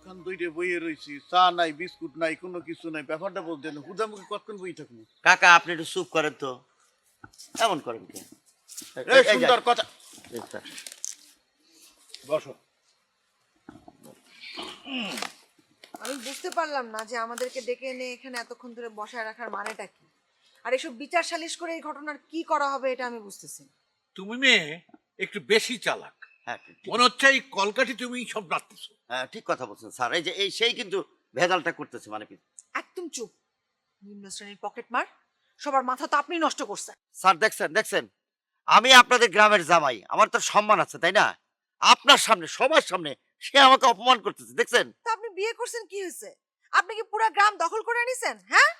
কতক্ষণ দুইটে বইয়ে রইছি চা নাই বিস্কুট নাই কোনো কিছু নাই ব্যাপারটা বলতে না। হুদামুখি কতক্ষণ বই থাকব কাকা আপনি একটু চুপ করেন তো। এমন করেন কে এই সুন্দর কথা বসো। আমি বুঝতে পারলাম না যে আমাদেরকে ডেকে এনে এখানে এতক্ষণ ধরে বসায় রাখার মানেটা কি। আর এসব বিচার সালিশ করে এই ঘটনার কি করা হবে এটা আমি বুঝতেছি না। তুমি মেয়ে একটু বেশি চালাক। হ্যাঁ মনে হচ্ছে এই কলকাঠি তুমি সব রাখতেছো ঠিক কথা বলছেন স্যার। এই যে এই সেই কিন্তু ভেজালটা করতেছে মানে কি একদম চুপ। নিম্ন শ্রেণির পকেট মার। সবার মাথা তো আপনি নষ্ট করছেন। স্যার দেখছেন দেখছেন? আমি আপনাদের গ্রামের জামাই। আমার তো সম্মান আছে তাই না? আপনার সামনে সবার সামনে সে আমাকে অপমান করতেছে দেখছেন? তা আপনি বিয়ে করছেন কি হয়েছে? আপনি কি পুরো গ্রাম দখল করে নিছেন হ্যাঁ?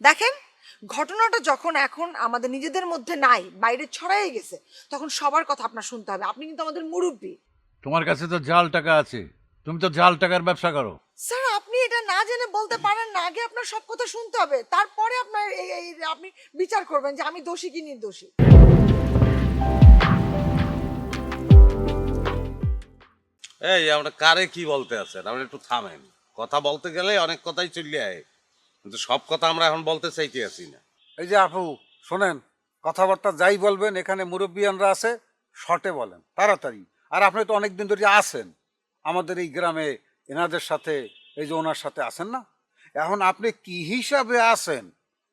দেখেন ঘটনাটা যখন এখন আমাদের নিজেদের মধ্যে নাই বাইরে ছড়াই গেছে তখন সবার কথা আপনার শুনতে হবে। আপনি কিন্তু আমাদের মুরব্বী। তোমার কাছে তো জাল টাকা আছে। তুমি তো জাল টাকার ব্যবসা করো। স্যার আপনি এটা না জেনে বলতে পারেন না আগে আপনার সব কথা শুনতে হবে। তারপরে আপনার এই এই- আপনি বিচার করবেন যে আমি দোষী কি নির্দোষী। এই আমরা কারে কি বলতে আছেন? আপনি একটু থামেন। কথা বলতে গেলে অনেক কথাই চলে আয়। কিন্তু সব কথা আমরা এখন বলতে চাইতে আছি না। এই যে আপু শোনেন কথাবার্তা যাই বলবেন এখানে মুরব্বিয়ানরা আছে শর্টে বলেন তাড়াতাড়ি। আর আপনি তো অনেকদিন ধরে আছেন আমাদের এই গ্রামে এনাদের সাথে এই যে ওনার সাথে আছেন না? এখন আপনি কি হিসাবে আছেন?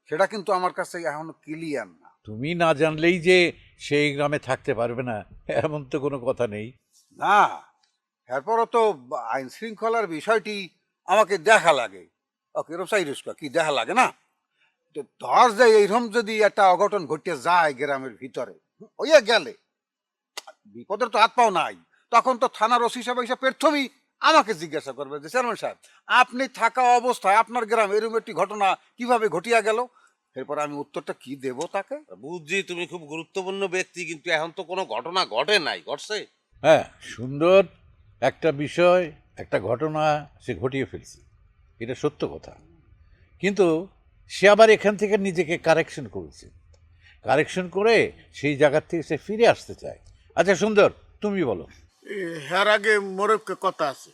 সেটা কিন্তু আমার কাছে এখন ক্লিয়ার না। তুমি না জানলেই যে সেই গ্রামে থাকতে পারবে না এমন তো কোনো কথা নেই। না এরপরও তো আইন শৃঙ্খলার বিষয়টি আমাকে দেখা লাগে। ওকে কি দেখা লাগে না? তো ধর যে এইরকম যদি একটা অঘটন ঘটে যায় গ্রামের ভিতরে ওইয়া গেলে বিপদের তো হাত পাও নাই। তখন তো থানার ওসি সাহেব এসে প্রথমেই আমাকে জিজ্ঞাসা করবে যে চেয়ারম্যান সাহেব আপনি থাকা অবস্থায় আপনার গ্রামে এরকম একটি ঘটনা কীভাবে ঘটিয়া গেল? এরপর আমি উত্তরটা কি দেব তাকে? বুঝছি তুমি খুব গুরুত্বপূর্ণ ব্যক্তি কিন্তু এখন তো কোনো ঘটনা ঘটে নাই ঘটছে। হ্যাঁ সুন্দর একটা বিষয় একটা ঘটনা সে ঘটিয়ে ফেলছে। এটা সত্য কথা। কিন্তু সে আবার এখান থেকে নিজেকে কারেকশন করেছে। কারেকশন করে সেই জায়গার থেকে সে ফিরে আসতে চায়। আচ্ছা সুন্দর তুমি বলো। হ্যার আগে মোরবকে কথা আছে।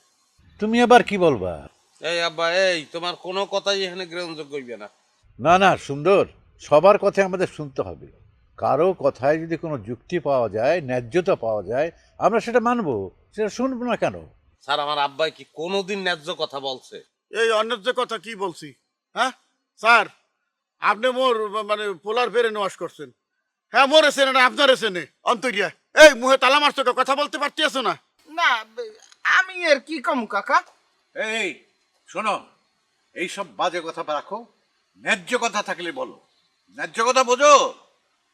তুমি আবার কি বলবা? এই আব্বা এই তোমার কোনো কথাই এখানে গ্রহণযোগ্য হইবে না। না না সুন্দর সবার কথা আমাদের শুনতে হবে। কারও কথায় যদি কোনো যুক্তি পাওয়া যায় ন্যায্যতা পাওয়া যায় আমরা সেটা মানবো সেটা শুনব না কেন? স্যার আমার আব্বাই কি কোনোদিন ন্যায্য কথা বলছে? এই অন্যায্য কথা কি বলছি হ্যাঁ? স্যার আপনি মোর মানে পোলার ফেরে নোয়াস করছেন। হ্যাঁ মোর এসে না আপনার এসে নে অন্তরিয়া এই মুহে তালা মারছো কে? কথা বলতে পারতেছো না? না আমি এর কি কম কাকা? এই শোনো এই সব বাজে কথা রাখো। ন্যায্য কথা থাকলে বলো। ন্যায্য কথা বোঝো।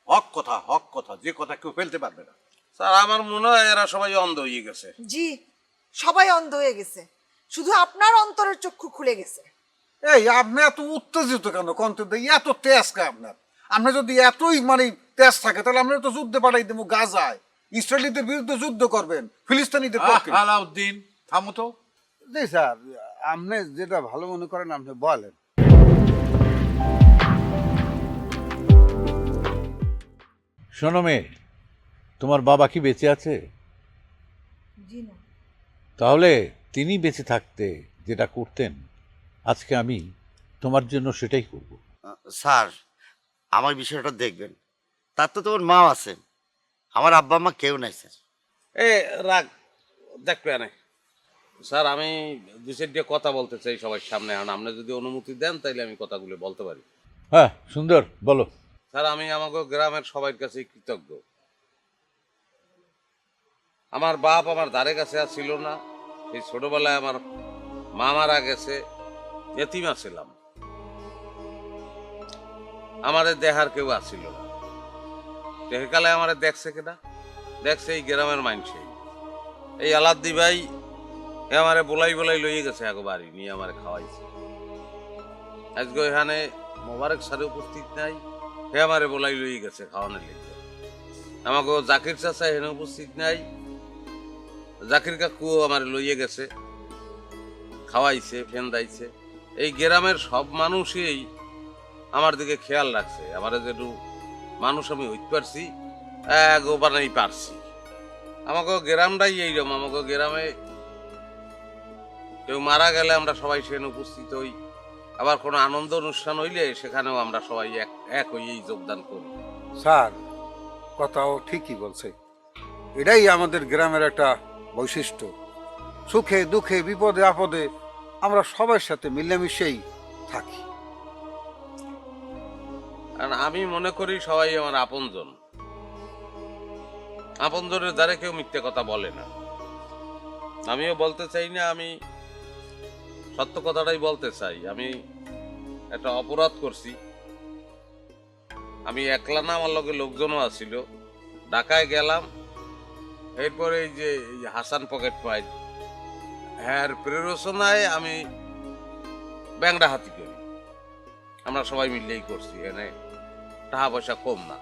হক কথা হক কথা যে কথা কেউ ফেলতে পারবে না। স্যার আমার মনে হয় এরা সবাই অন্ধ হয়ে গেছে। জি সবাই অন্ধ হয়ে গেছে। শুধু আপনার অন্তরের চক্ষু খুলে গেছে। এই আপনি এত উত্তেজিত কেন? কন্ত এত তেজ কে আপনার? আপনি যদি এতই মানে তেজ থাকে তাহলে আপনি তো যুদ্ধে পাঠাই দেবো গাজায়। ইসরায়েলিদের বিরুদ্ধে যুদ্ধ করবেন ফিলিস্তিনিদের পক্ষে। আলাউদ্দিন থামো তো। জি স্যার আপনি যেটা ভালো মনে করেন আপনি বলেন। শোনো মেয়ে তোমার বাবা কি বেঁচে আছে? জি না। তাহলে তিনি বেঁচে থাকতে যেটা করতেন আজকে আমি তোমার জন্য সেটাই করব। স্যার আমার বিষয়টা দেখবেন। তার তো তোমার মা আছে। আমার আব্বা মা কেউ নাই স্যার। এ রাগ দেখবে না স্যার আমি দু চারটে কথা বলতে চাই সবার সামনে। এখন আপনি যদি অনুমতি দেন তাহলে আমি কথাগুলো বলতে পারি। হ্যাঁ সুন্দর বলো। স্যার আমি আমাকে গ্রামের সবার কাছে কৃতজ্ঞ। আমার বাপ আমার ধারে কাছে আর ছিল না। এই ছোটবেলায় আমার মা মারা গেছে এতিমা ছিলাম। আমাদের দেহার কেউ আসছিল না। দেহকালে আমার দেখছে কেনা? দেখছে এই গ্রামের মানুষে। এই আলাদ্দি ভাই, এ আমারে বোলাই বলাই লইয়ে গেছে এক বাড়ি, নিয়ে আমারে খাওয়াইছে। আজকে এখানে মোবারক সারে উপস্থিত নাই হে আমারে বলাই লই গেছে খাওয়ানোর লিখে আমাকে জাকির চাচা হেনে উপস্থিত নাই, জাকির কাকু আমার লইয়ে গেছে, খাওয়াইছে, ফেন দাইছে। এই গ্রামের সব মানুষই আমার দিকে খেয়াল রাখছে, আমার যেটু মানুষ আমি হইতে পারছি বানাই পারছি। আমাকে গ্রামটাই এইরকম, আমাকে গ্রামে কেউ মারা গেলে আমরা সবাই সেখানে উপস্থিত হই। আবার কোনো আনন্দ অনুষ্ঠান হইলে সেখানেও আমরা সবাই এক এক হইয়েই যোগদান করি। স্যার, কথাও ঠিকই বলছে। এটাই আমাদের গ্রামের একটা বৈশিষ্ট্য। সুখে, দুঃখে, বিপদে, আপদে আমরা সবার সাথে মিলেমিশেই থাকি। কারণ আমি মনে করি সবাই আমার আপনজন। আপনজনের দ্বারা কেউ মিথ্যে কথা বলে না। আমিও বলতে চাই না, আমি সত্য কথাটাই বলতে চাই। আমি একটা অপরাধ করছি। আমি একলা না, আমার লগে লোকজনও আছিল। ঢাকায় গেলাম। এরপরে এই যে হাসান পকেট পাই হ্যাঁ প্রেরোচনায় আমি ব্যাংরা হাতি করি। আমরা সবাই মিলেই করছি, এনে টাকা পয়সা কম না।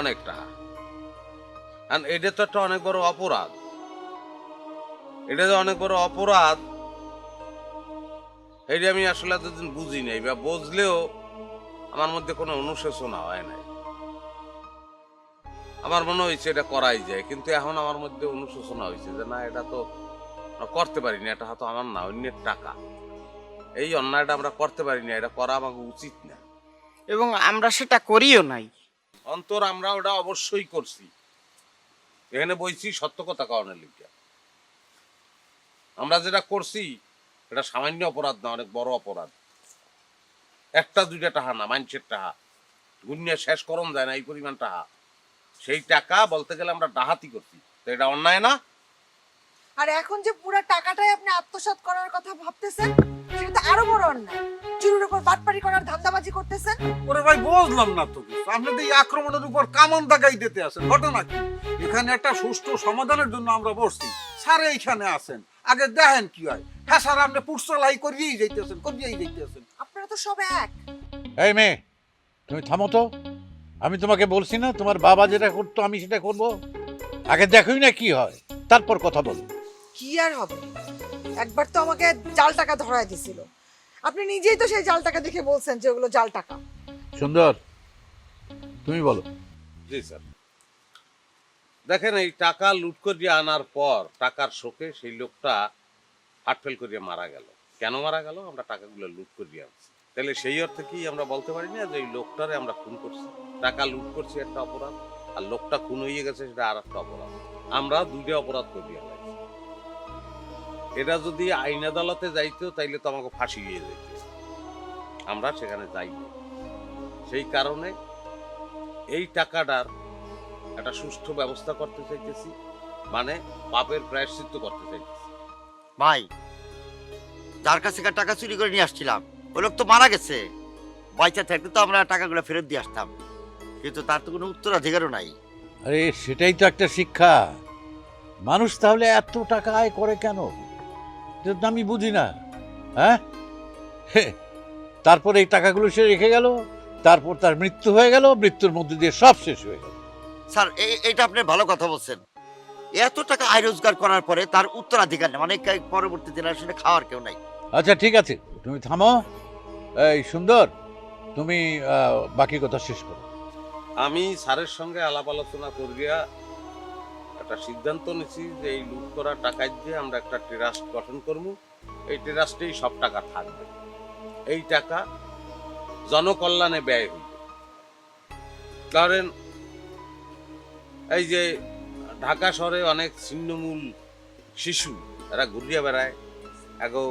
অনেক টাকা। কারণ এটা তো একটা অনেক বড় অপরাধ। এটা যে অনেক বড় অপরাধ, এটা আমি আসলে এতদিন বুঝি নাই বা বুঝলেও আমার মধ্যে কোনো অনুশোচনা হয় নাই। আমার মনে হয়েছে এটা করাই যায়, কিন্তু এখন আমার মধ্যে অনুশোচনা হয়েছে যে না, এটা তো করতে পারি না এটা হয়তো আমার না, অন্যের টাকা। এই অন্যায়টা আমরা করতে পারি না এটা করা আমাকে উচিত না। এবং আমরা সেটা করিও নাই। অন্তর আমরা ওটা অবশ্যই করছি। এখানে বইছি সত্য কথা কারণে লিখা আমরা যেটা করছি এটা সামান্য অপরাধ না অনেক বড় অপরাধ। একটা দুইটা টাকা না মানুষের টাকা গুনিয়া শেষ করণ যায় না এই পরিমাণ টাকা সেই টাকা বলতে গেলে আমরা ডাহাতি করছি। তো এটা অন্যায় না? আর এখন যে পুরো টাকাটাই আপনি আত্মসাৎ করার কথা ভাবতেছেন সেটা তো আরও বড় অন্যায়। চুরির উপর বাটপারি করার ধান্দাবাজি করতেছেন ওরে ভাই বুঝলাম না তো কিছু। আপনাদের এই আক্রমণের উপর কামান দাগাই দিতে আছেন ঘটনা কি? এখানে একটা সুষ্ঠু সমাধানের জন্য আমরা বসছি। স্যার এইখানে আছেন। আগে দেখেন কি হয়। হ্যাঁ স্যার আপনি পুরসলাই করিয়েই যাইতেছেন করিয়েই যাইতেছেন। আপনারা তো সব এক। এই মেয়ে তুমি থামো তো। আমি তোমাকে বলছি না তোমার বাবা যেটা করতো আমি সেটা করব। আগে দেখোই না কি হয়। তারপর কথা বলো কি আর হবে? একবার তো আমাকে জাল টাকা ধরায় দিছিল। আপনি নিজেই তো সেই জাল টাকা দেখে বলছেন যে ওগুলো জাল টাকা। সুন্দর তুমি বলো। জি স্যার। দেখেন এই টাকা লুট করিয়ে আনার পর টাকার শোকে সেই লোকটা হাটফেল করিয়ে মারা গেল। কেন মারা গেল? আমরা টাকাগুলো লুট করিয়ে আনছি। তাহলে সেই অর্থে কি আমরা বলতে পারি না যে এই লোকটারে আমরা খুন করছি? টাকা লুট করছি একটা অপরাধ আর লোকটা খুন হয়ে গেছে সেটা আর একটা অপরাধ। আমরা দুইটা অপরাধ করিয়ে আনছি। এটা যদি আইন আদালতে যাইতো তাইলে তো আমাকে ফাঁসি হয়ে যেত আমরা সেখানে যাই সেই কারণে এই টাকাটার একটা সুষ্ঠু ব্যবস্থা করতে চাইতেছি মানে পাপের প্রায়শ্চিত্ত করতে চাইতেছি। ভাই যার কাছে থেকে টাকা চুরি করে নিয়ে আসছিলাম ওই লোক তো মারা গেছে। বাইচা থাকতে তো আমরা টাকাগুলো ফেরত দিয়ে আসতাম। কিন্তু তার তো কোনো উত্তরাধিকারও নাই। আরে সেটাই তো একটা শিক্ষা। মানুষ তাহলে এত টাকা আয় করে কেন? এটা তো আমি বুঝি না হ্যাঁ? তারপর এই টাকাগুলো সে রেখে গেল তারপর তার মৃত্যু হয়ে গেল মৃত্যুর মধ্যে দিয়ে সব শেষ হয়ে গেল। স্যার এই এইটা আপনি ভালো কথা বলছেন। এত টাকা আয় রোজগার করার পরে তার উত্তরাধিকার নেই অনেক পরবর্তী জেনারেশনে খাওয়ার কেউ নাই। আচ্ছা ঠিক আছে তুমি থামো। এই সুন্দর তুমি বাকি কথা শেষ করো। আমি স্যারের সঙ্গে আলাপ আলোচনা করিয়া একটা সিদ্ধান্ত নিছি যে এই লুট করা টাকা দিয়ে আমরা একটা ট্রাস্ট গঠন করব। এই ট্রাস্টেই সব টাকা থাকবে। এই টাকা জনকল্যাণে ব্যয় হইবে। কারণ এই যে ঢাকা শহরে অনেক ছিন্নমূল শিশু, এরা ঘুরিয়া বেড়ায়। এগো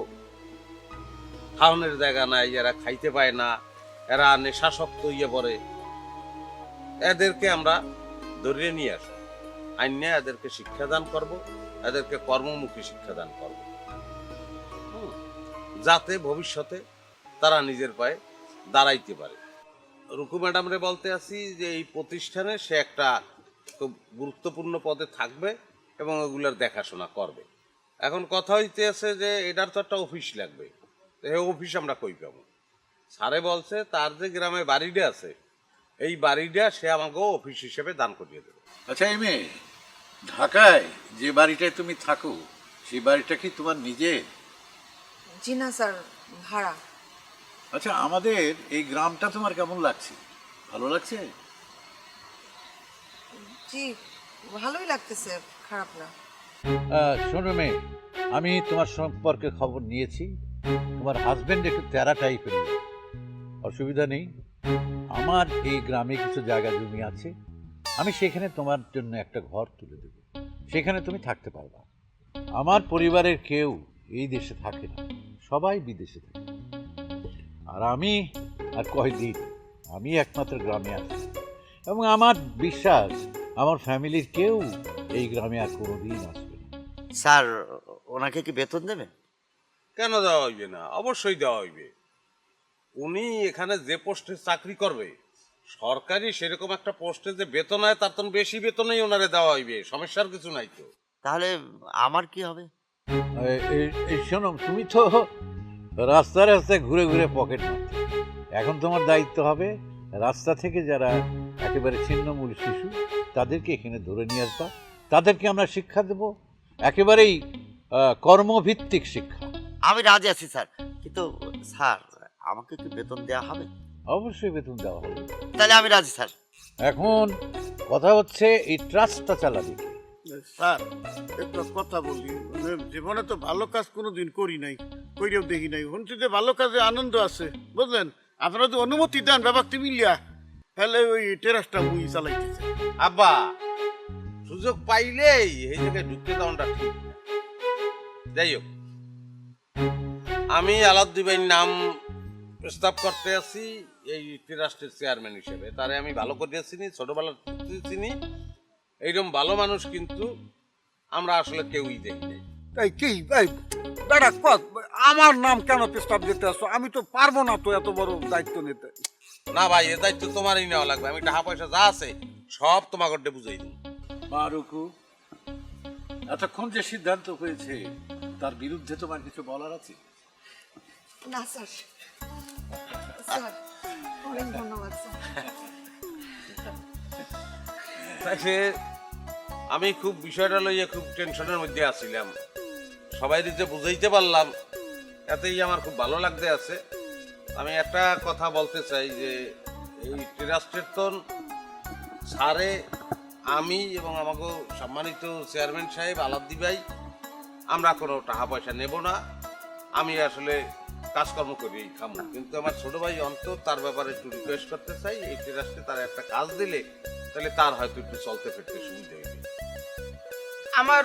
খাওয়ানোর জায়গা নাই, এরা খাইতে পায় না, এরা নেশাসক্ত হইয়া পড়ে। এদেরকে আমরা ধরিয়ে নিয়ে আসব আইনে এদেরকে শিক্ষাদান করব, এদেরকে কর্মমুখী শিক্ষাদান করব। যাতে ভবিষ্যতে তারা নিজের পায়ে দাঁড়াইতে পারে। রুকু ম্যাডামরে বলতে আছি যে এই প্রতিষ্ঠানে সে একটা খুব গুরুত্বপূর্ণ পদে থাকবে এবং ওগুলোর দেখাশোনা করবে। এখন কথা হইতে আছে যে এটার তো একটা অফিস লাগবে। এই অফিস আমরা কই পাবো? স্যারে বলছে, তার যে গ্রামে বাড়িটা আছে, এই বাড়িটা সে আমাকে অফিস হিসেবে দান করিয়ে দেবে। আচ্ছা এই মেয়ে ঢাকায় যে বাড়িটায় তুমি থাকো সেই বাড়িটা কি তোমার নিজের? জি না স্যার ভাড়া। আচ্ছা আমাদের এই গ্রামটা তোমার কেমন লাগছে? ভালো লাগছে? জি ভালোই লাগতেছে খারাপ না। শোনো মেয়ে আমি তোমার সম্পর্কে খবর নিয়েছি। তোমার হাজবেন্ড একটু তেরা টাইপের অসুবিধা নেই। আমার এই গ্রামে কিছু জায়গা জমি আছে। আমি সেখানে তোমার জন্য একটা ঘর তুলে দেব। সেখানে তুমি থাকতে পারবা। আমার পরিবারের কেউ এই দেশে থাকে না। সবাই বিদেশে থাকে। আর আমি আর কয়দিন আমি একমাত্র গ্রামে আছি। এবং আমার বিশ্বাস আমার ফ্যামিলির কেউ এই গ্রামে আর কোনোদিন আসবে না। স্যার ওনাকে কি বেতন দেবেন? কেন দেওয়া হইবে না? অবশ্যই দেওয়া হইবে। উনি এখানে যে পোস্টে চাকরি করবে সরকারি সেরকম একটা পোস্টে যে বেতন হয় তার তো বেশি বেতনই ওনারে দেওয়া হইবে। সমস্যার কিছু নাই তো। তাহলে আমার কি হবে? এই- শোনো তুমি তো রাস্তায় রাস্তায় ঘুরে ঘুরে পকেট এখন তোমার দায়িত্ব হবে রাস্তা থেকে যারা একেবারে ছিন্নমূল শিশু তাদেরকে এখানে ধরে নিয়ে আসবা। তাদেরকে আমরা শিক্ষা দেব। একেবারেই কর্মভিত্তিক শিক্ষা। আমি রাজি আছি স্যার। কিন্তু স্যার আমাকে কি বেতন দেওয়া হবে? অবশ্যই বেতন দেওয়া হবে। তাহলে আমি রাজি স্যার। এখন কথা হচ্ছে এই ট্রাস্টটা চালাবি? স্যার একটা কথা বলি জীবনে তো ভালো কাজ কোনো দিন করি নাই কইরেও দেখি নাই। শুনছি যে ভালো কাজে আনন্দ আছে বুঝলেন? আপনারা যদি অনুমতি দেন ব্যাপারটি মিলিয়া তাহলে ওই টেরাসটা মুই চালাইতেছে আব্বা সুযোগ পাইলেই এই জায়গায় ঢুকতে দেওয়াটা ঠিক না। যাই হোক আমি আলাদ্দি ভাইয়ের নাম প্রস্তাব করতে আছি এই ট্রাস্টের চেয়ারম্যান হিসেবে। তারে আমি ভালো করে চিনি ছোটবেলার থেকে চিনি। এইরকম ভালো মানুষ কিন্তু আমরা আসলে কেউই দেখি নাই। এই কি? এই বেটা কত আমার নাম কেন প্রস্তাব দিতে আসছো? আমি তো পারব না তো এত বড় দায়িত্ব নিতে। না ভাই এ দায়িত্ব তোমারই নেওয়া লাগবে। আমি টাকা পয়সা যা আছে সব তোমাকে বুঝাই দিই মারুকু এতক্ষণ যে সিদ্ধান্ত হয়েছে তার বিরুদ্ধে তোমার কিছু বলার আছে? না স্যার। স্যার আমি খুব বিষয়টা লইয়া খুব টেনশনের মধ্যে আছিলাম। সবাই যে বুঝাইতে পারলাম, এতেই আমার খুব ভালো লাগতে আছে। আমি একটা কথা বলতে চাই যে, এই ট্রাস্টের সারে আমি এবং আমাকে সম্মানিত চেয়ারম্যান সাহেব আলাদ্দি ভাই, আমরা কোনো টাকা পয়সা নেব না। আমি আসলে কাজকর্ম করি খামো। কিন্তু আমার ছোট ভাই অন্তর তার ব্যাপারে একটু রিকোয়েস্ট করতে চাই এই ট্রাস্টে তার একটা কাজ দিলে তাহলে তার হয়তো একটু চলতে ফিরতে সুবিধা হবে আমার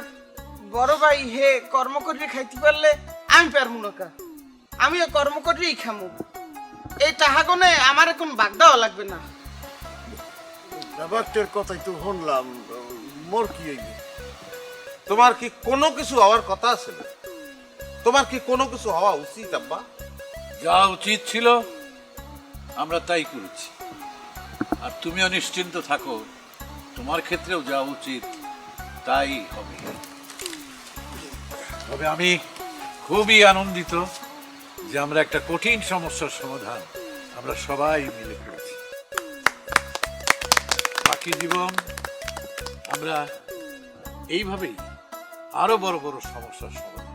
বড় ভাই হে কর্ম করে খাইতে পারলে আমি পারব না কা। আমিও কর্ম করেই খামু। এই টাহাগনে আমার এখন বাগ দেওয়া লাগবে না। ব্যাপারটার কথাই তো শুনলাম মোর কি হইবে? তোমার কি কোনো কিছু হওয়ার কথা আছে না? তোমার কি কোনো কিছু হওয়া উচিত, আব্বা? যা উচিত ছিল, আমরা তাই করেছি। আর তুমিও নিশ্চিন্ত থাকো, তোমার ক্ষেত্রেও যা উচিত, তাই হবে। তবে আমি খুবই আনন্দিত যে আমরা একটা কঠিন সমস্যার সমাধান আমরা সবাই মিলে করেছি। বাকি জীবন আমরা এইভাবেই আরও বড় বড় সমস্যার সমাধান